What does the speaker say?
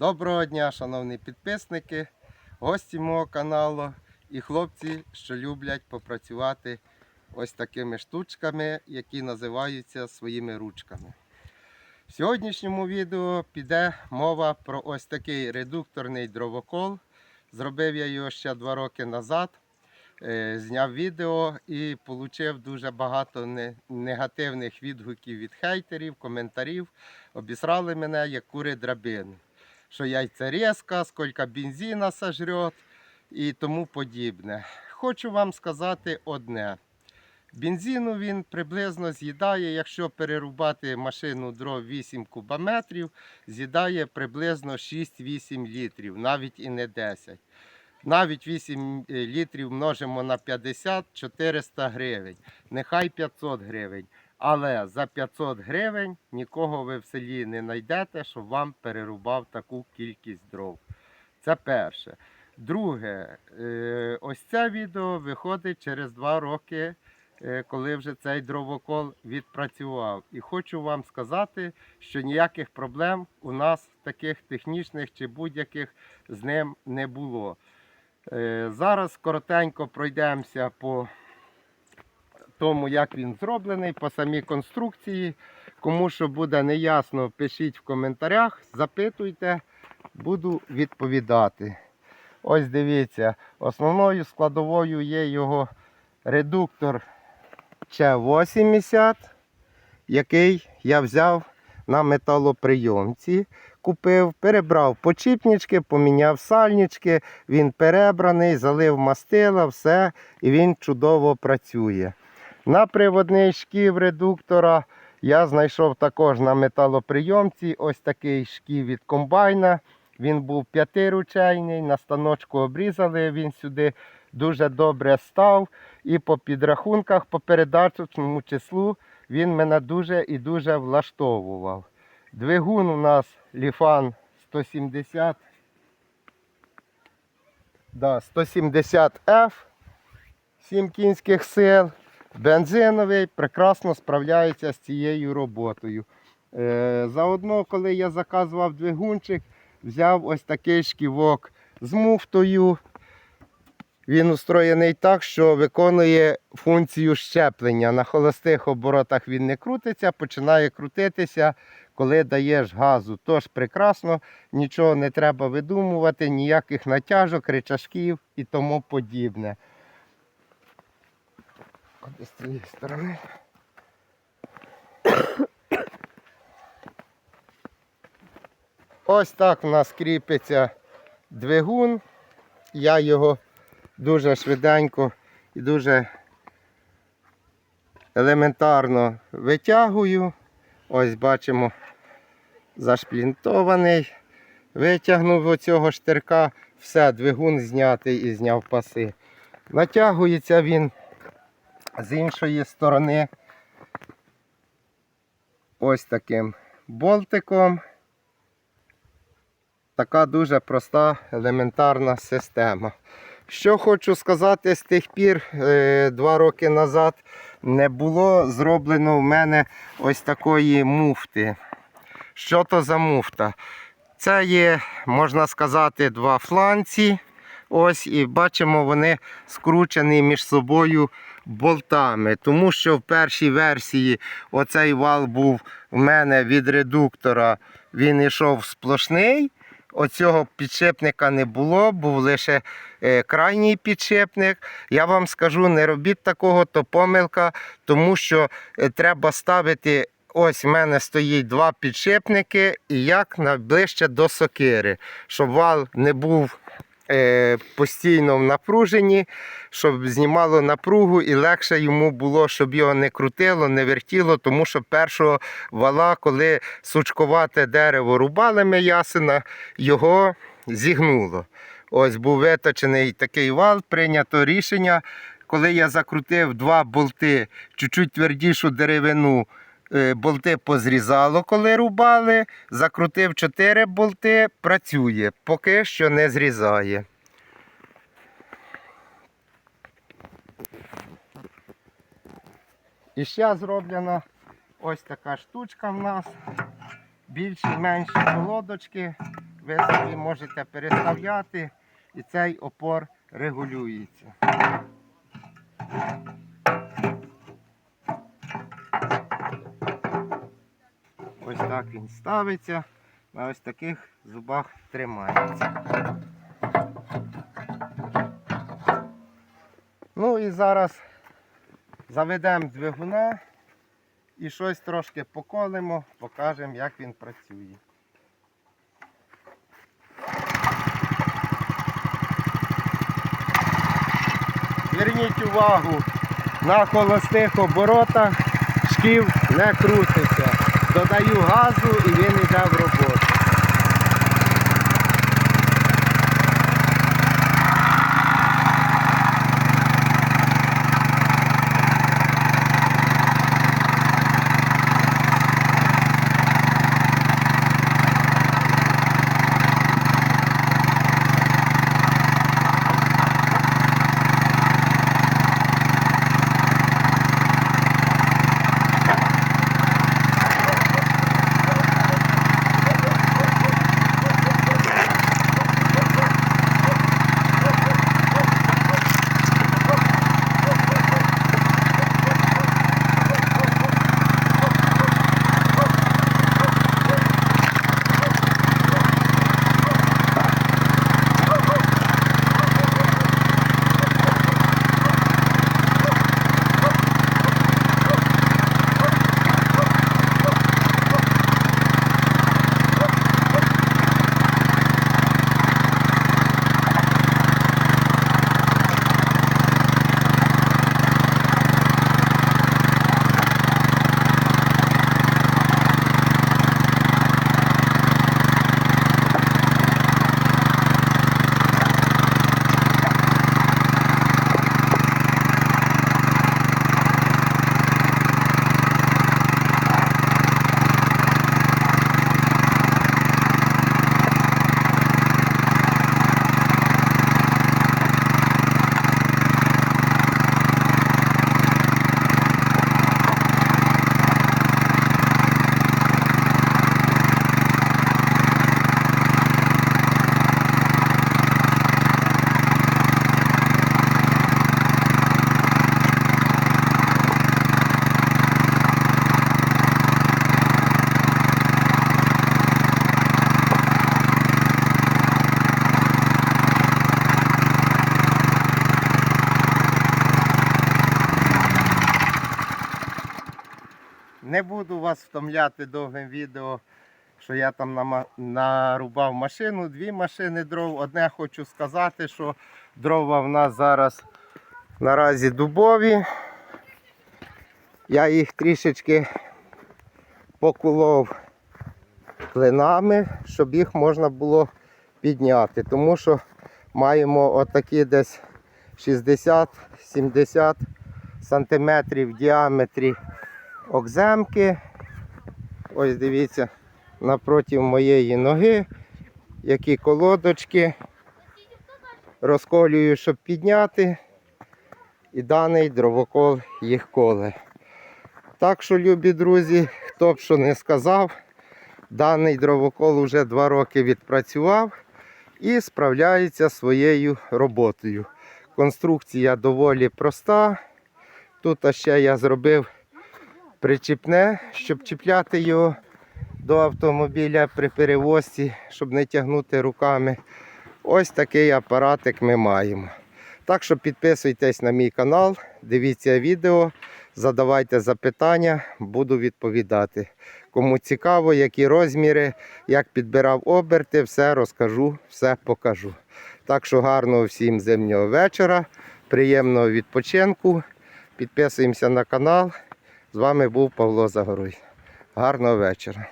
Доброго дня, шановні підписники, гості мого каналу і хлопці, що люблять попрацювати ось такими штучками, які називаються своїми ручками. В сьогоднішньому відео піде мова про ось такий редукторний дровокол. Зробив я його ще два роки назад. Е, Зняв відео і отримав дуже багато негативних відгуків від хейтерів, коментарів. Обісрали мене як кури драбини що яйця різка, скільки бензина сожрет і тому подібне. Хочу вам сказати одне. Бензину він приблизно з'їдає, якщо перерубати машину дров 8 кубометрів, з'їдає приблизно 6-8 літрів, навіть і не 10. Навіть 8 літрів множимо на 50 400 гривень. Нехай 500 гривень. Але за 500 гривень нікого ви в селі не знайдете, щоб вам перерубав таку кількість дров. Це перше. Друге, е, ось це відео виходить через два роки, е, коли вже цей дровокол відпрацював. І хочу вам сказати, що ніяких проблем у нас таких технічних чи будь-яких з ним не було. Е, Зараз коротенько пройдемося по тому, як він зроблений, по самій конструкції. Кому що буде неясно, пишіть в коментарях, запитуйте, буду відповідати. Ось дивіться, основною складовою є його редуктор Ч80, який я взяв на металоприйомці. Купив, перебрав почіпнички, поміняв сальнички, він перебраний, залив мастила, все, і він чудово працює. На приводний шків редуктора я знайшов також на металоприйомці ось такий шків від комбайна. Він був п'ятиручейний, на станочку обрізали, він сюди дуже добре став. І по підрахунках, по передачному числу він мене дуже і дуже влаштовував. Двигун у нас Ліфан 170. Да, 170F, 7 кінських сил. Бензиновий прекрасно справляється з цією роботою. Е, заодно, коли я заказував двигунчик, взяв ось такий шківок з муфтою. Він устроєний так, що виконує функцію щеплення. На холостих оборотах він не крутиться, починає крутитися, коли даєш газу. Тож прекрасно, нічого не треба видумувати, ніяких натяжок, речашків і тому подібне. Куди з цієї сторони? Ось так в нас кріпиться двигун. Я його дуже швиденько і дуже елементарно витягую. Ось бачимо зашплінтований. Витягнув оцього штирка, все, двигун знятий і зняв паси. Натягується він з іншої сторони ось таким болтиком. Така дуже проста елементарна система. Що хочу сказати, з тих пір, е, два роки назад, не було зроблено в мене ось такої муфти. Що то за муфта? Це є, можна сказати, два фланці. Ось, і бачимо, вони скручені між собою болтами. Тому що в першій версії оцей вал був у мене від редуктора, він йшов сплошний. Оцього підшипника не було, був лише е, крайній підшипник. Я вам скажу, не робіть такого, то помилка, тому що е, треба ставити. Ось в мене стоїть два підшипники і як найближче до сокири, щоб вал не був постійно в напруженні, щоб знімало напругу і легше йому було, щоб його не крутило, не вертіло, тому що першого вала, коли сучковате дерево рубали ми його зігнуло. Ось був виточений такий вал, прийнято рішення. Коли я закрутив два болти, чуть-чуть твердішу деревину, е, болти позрізало, коли рубали. Закрутив чотири болти, працює, поки що не зрізає. І ще зроблена ось така штучка в нас. Більші менші колодочки. ви собі можете переставляти і цей опор регулюється. Ось так він ставиться, на ось таких зубах тримається. Ну і зараз заведемо двигуна і щось трошки поколимо, покажемо, як він працює. Зверніть увагу, на холостих оборотах шків не крутиться. Додаю газу і він йде в роботу. Не буду вас втомляти довгим відео, що я там нарубав машину, дві машини дров. Одне хочу сказати, що дрова в нас зараз наразі дубові. Я їх трішечки поколов клинами, щоб їх можна було підняти. Тому що маємо отакі десь 60-70 сантиметрів в діаметрі окземки. Ось дивіться, напроти моєї ноги, які колодочки. Розколюю, щоб підняти. І даний дровокол їх коле. Так що, любі друзі, хто б що не сказав, даний дровокол вже два роки відпрацював і справляється своєю роботою. Конструкція доволі проста. Тут ще я зробив причіпне, щоб чіпляти його до автомобіля при перевозці, щоб не тягнути руками. Ось такий апаратик ми маємо. Так що підписуйтесь на мій канал, дивіться відео, задавайте запитання, буду відповідати. Кому цікаво, які розміри, як підбирав оберти, все розкажу, все покажу. Так що гарного всім зимнього вечора, приємного відпочинку. Підписуємося на канал. З вами був Павло Загоруй. Гарного вечора.